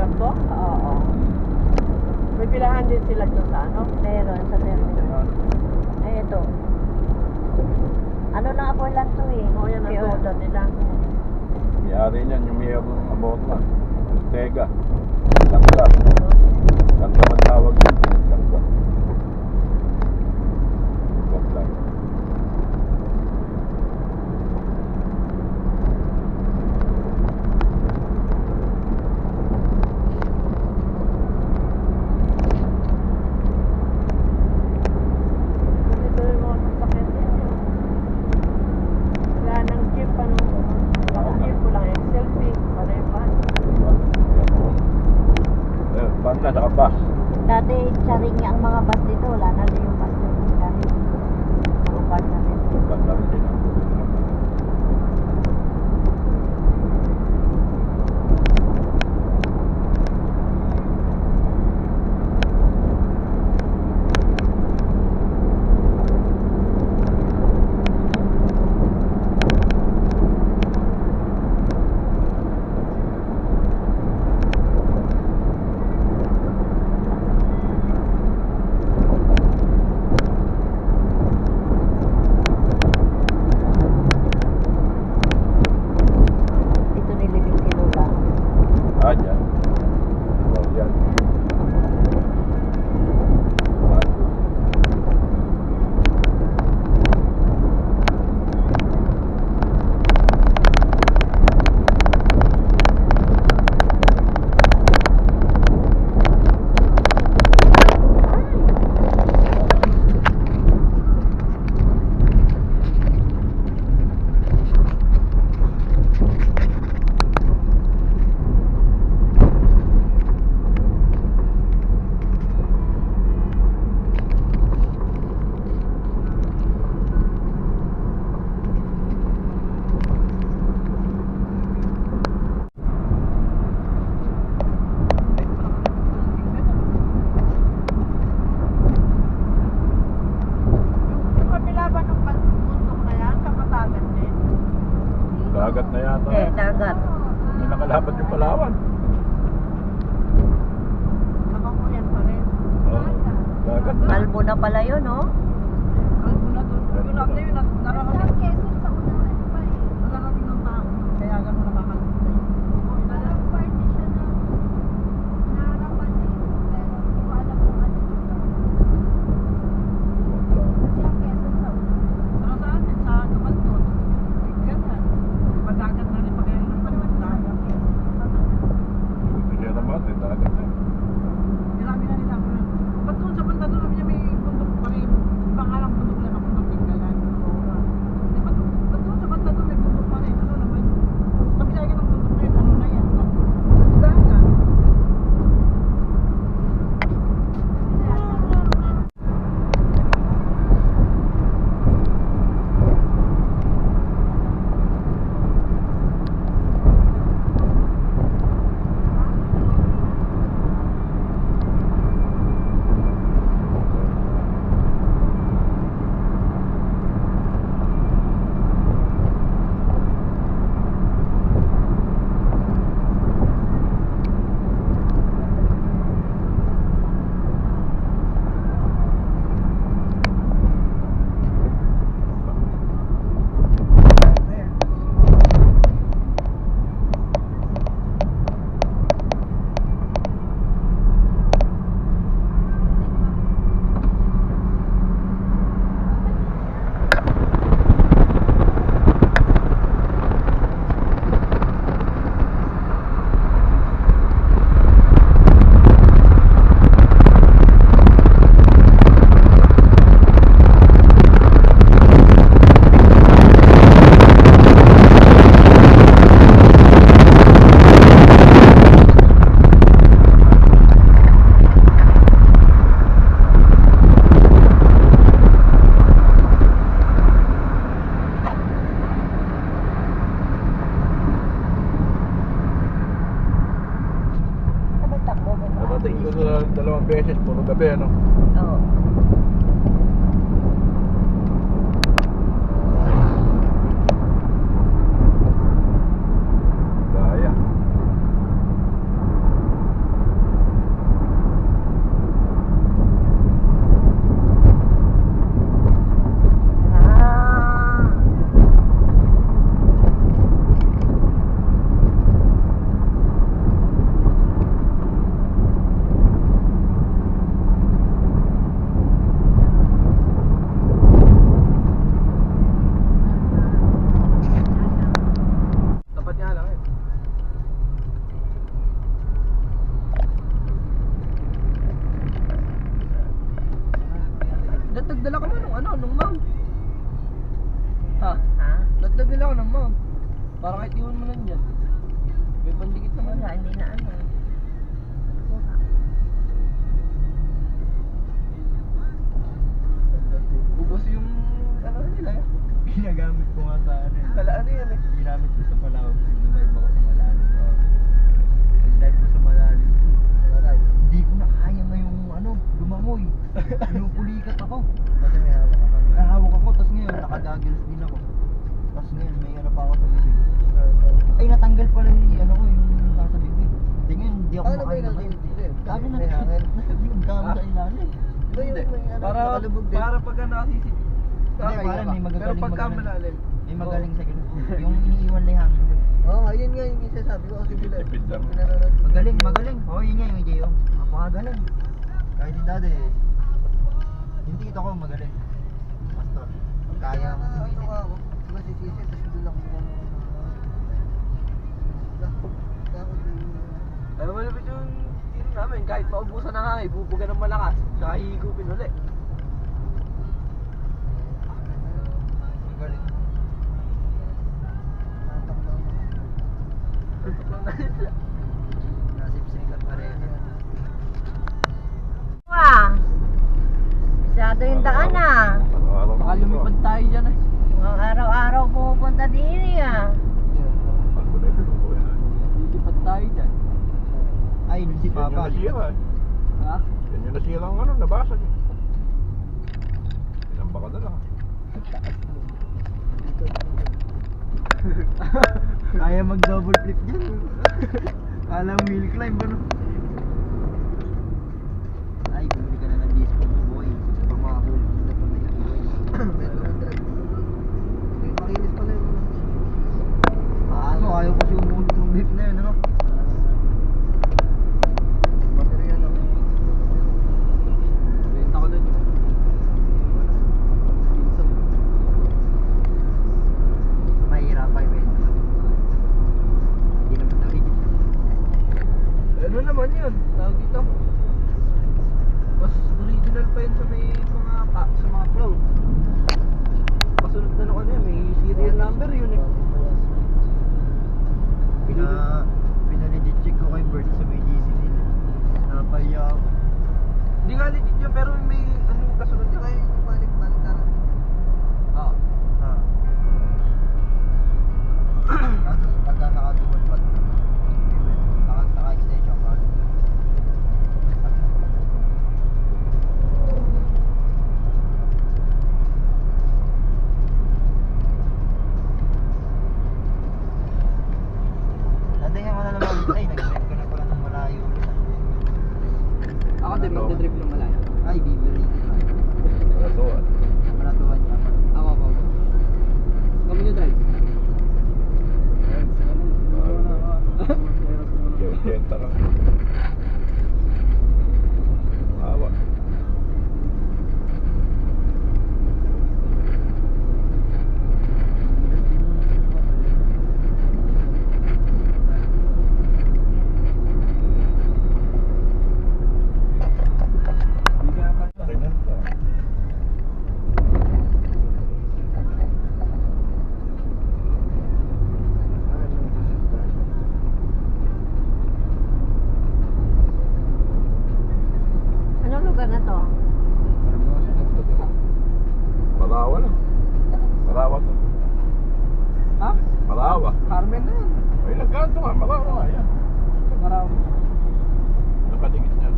Program to? Oo. May pilahan din sila dyan sa ano? Meron, sa terminal. Eh, ito. Ano na ako lang to eh. Oo, yan ang total nila. Yari niyan, yung mayor ng Abotla. Ortega. Langga. Langga ang tawag yun. Langga. Langga. Laguna pala yun, no? Laguna, Laguna, Laguna, Laguna, Laguna, Laguna, gabi, ano? Hindi yung ngayon. nasa bibig? Kami na hangin? Yung kami Ah? sa ilalim. Yung may ano, Para, din. para pag nakasisi. Hindi, parang may magagaling Pero pagka malalim. May magaling sa ganun. Yung iniiwan lang yung hangin. Oo, oh, yun nga yung isasabi ko kasi bila. Lang. Magaling, magaling. Oo, oh, yun nga yung J.O. Napakagaling. Kahit si dati, yung tito ko magaling. Pastor. Kaya Ano ka ako? Masisisi, tapos doon lang ako. Ay, malapit yung yun namin. Kahit maubusan ng hangin, bubuga ng malakas. Saka hihigupin ulit. Magaling. Tutok lang na sila. Pa rin. Wow! Masyado yung daan ah. Araw-araw. Baka lumipad tayo dyan eh. Ang araw-araw pumupunta din ah. Binubuhay na? Lilipad tayo dyan. Ay, si Yan yung Papa. nasira eh. Ha? Yan yung nasira ang ano, nabasag eh. Inamba ka na lang. Kaya mag-double flip dyan. Kala mo wheel climb ano? Ay, bumili ka na ng disco mo boy. Pang mga cool. Hindi pa may boy. Makinis pala yung Kaso ayaw kasi umulit ng beef na yun ano? baterya lang. Benta ko dun yun. Pinsan. Mahirap pa yung benta. Hindi naman na legit. Ano naman yun? Tawag dito. Din, magdadrive ng malaya. Ay, bibili. Ito ah. Malatuan niya. Ako, ako, ako. Kami nyo drive. Yung 80 lang. Awa. Okay na. Anong lugar na to? Malawa lang. Malawa to. Ha? Malawa. Carmen na yun. Ay, nagkanto nga. Malawa nga yan. Marami. Nakadigit niya.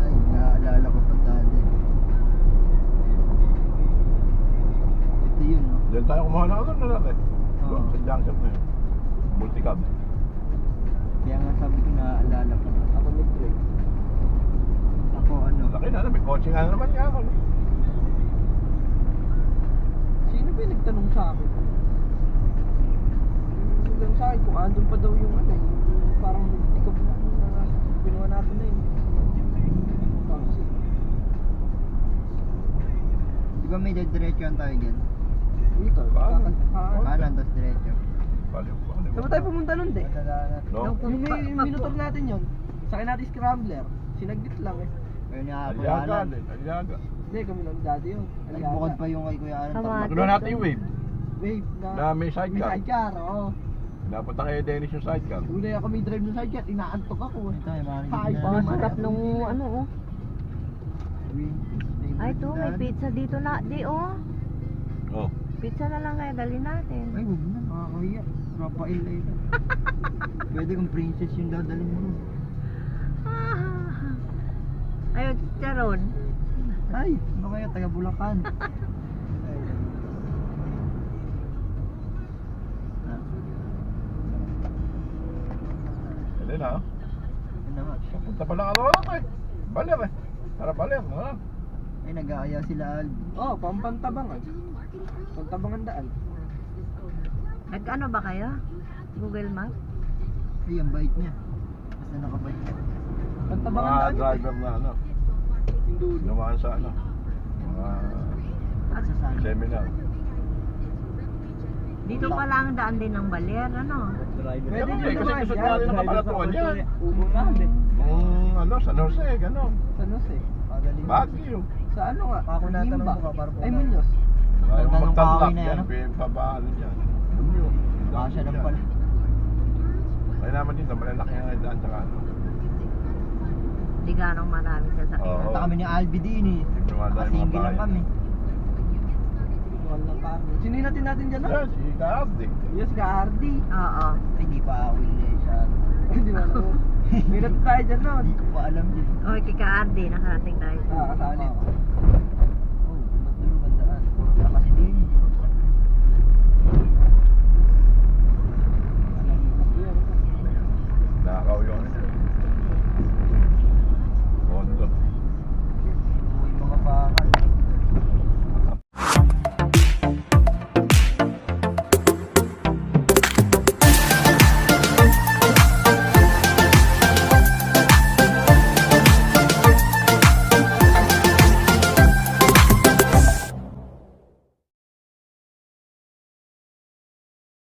Ay, naaalala ko pa dati. Ito yun, no? Diyan tayo kumuha na ano na natin. Oo. Doon sa junction na yun. Multicab. Kaya nga sabi ko naaalala ko. Ako nag-drive. Ako ano, Laki na, may coaching nga naman niya ako. Sino ba yung nagtanong sa akin? Yung lang sa akin kung andun pa daw yung ano eh, yung parang ikaw na na ginawa natin na yun. Di ba may diretso tayo dyan? Dito, kakan- kakan- Kanan, tapos diretso. Baliw pa. Saan ba tayo pumunta nun de? No? Yung may yung minutor natin yun, sakay natin scrambler, sinaglit lang eh. Ayun nga, Aliaga din. Aliaga. Hindi, kami lang dati yun. Ay, bukod pa yung kay Kuya tatlo. Magano natin yung wave. Wave na. Na may sidecar. May sidecar, oo. Napunta kay Dennis yung sidecar. Una ako may drive ng sidecar, inaantok ako. eh. Ito, Ay, naging- Ang sarap nung ano oh. Ay to, may pizza dito na. Di oh. Oh. Pizza na lang kaya dali natin. Ay, huwag na, nakakahiya. Rafael ay Pwede kung princess yung dadalhin mo. Ah. Ayun, charon. Ay, ano kaya, taga Bulacan. Ah, Dali na. oh. na. Punta pa lang ano ano eh. Baler eh. Tara baler. Ano? Ay, nag-aaya sila Al. Oo, oh, Pantabangan daan. Nag-ano ba kayo? Google Map? Ay, ang bait niya. Basta nakabait niya. Pantabangan Mga daan. driver na ano. Gumaan sa ano. Mga seminar. Dito pala ang daan din ng Baler, ano? Pwede eh, kasi gusto yan. natin nakapalatuan yan. Umunahan eh. Nung ano, San Jose, gano'n. Sa Jose. Baguio. Sa ano nga? Ako natanong mo ka, para po Ay, Muñoz. Ayaw Ganda nung magtadlak kahoy na yan. yan, Yan, pabaalo dyan. Alam nyo. Kasya lang pala. Kaya naman dito, malalaki nga yung daan tsaka ano. Di ganong marami sa sakyan. Oo. Punta kami ni Albi din eh. Nga tayo Nakasingle lang kami. Mahal ng carne. Sino natin natin dyan? no? Yan, si Kaardi. Yes, ka. Oo. Ay, Hindi pa ako yun eh. Siya. Hindi mo alam. Minat tayo dyan nun. Hindi ko pa alam yun. Oy, kika Ardi, nakarating tayo. Ah, kasali. Nach Aurion.